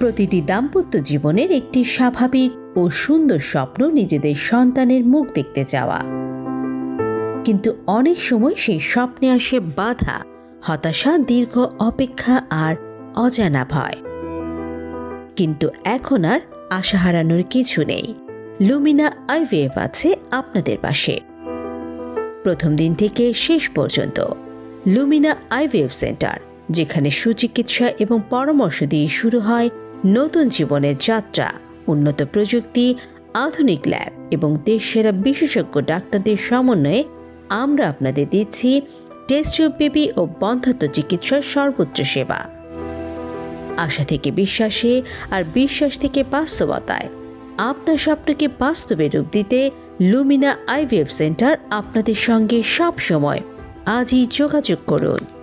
প্রতিটি দাম্পত্য জীবনের একটি স্বাভাবিক ও সুন্দর স্বপ্ন নিজেদের সন্তানের মুখ দেখতে চাওয়া। কিন্তু অনেক সময় সেই স্বপ্নে আসে বাধা, হতাশা, দীর্ঘ অপেক্ষা আর অজানা ভয়। কিন্তু এখন আর আশা হারানোর কিছু নেই। লুমিনা আইভিএফ আছে আপনাদের পাশে। প্রথম দিন থেকে শেষ পর্যন্ত লুমিনা আইভিএফ সেন্টার, যেখানে সুচিকিৎসা এবং পরামর্শ দিয়ে শুরু হয় নতুন জীবনের যাত্রা, উন্নত প্রযুক্তি, আধুনিক ল্যাব এবং দেশসেরা বিশেষজ্ঞ ডাক্তারদের সমন্বয়ে আমরা আপনাদের দিচ্ছি টেস্ট বেবি ও বন্ধাত্ম চিকিৎসার সর্বোচ্চ সেবা। আশা থেকে বিশ্বাসে আর বিশ্বাস থেকে বাস্তবতায় আপনার স্বপ্নকে বাস্তবে রূপ দিতে লুমিনা আইভিএফ সেন্টার আপনাদের সঙ্গে সব সময় আজই যোগাযোগ করুন।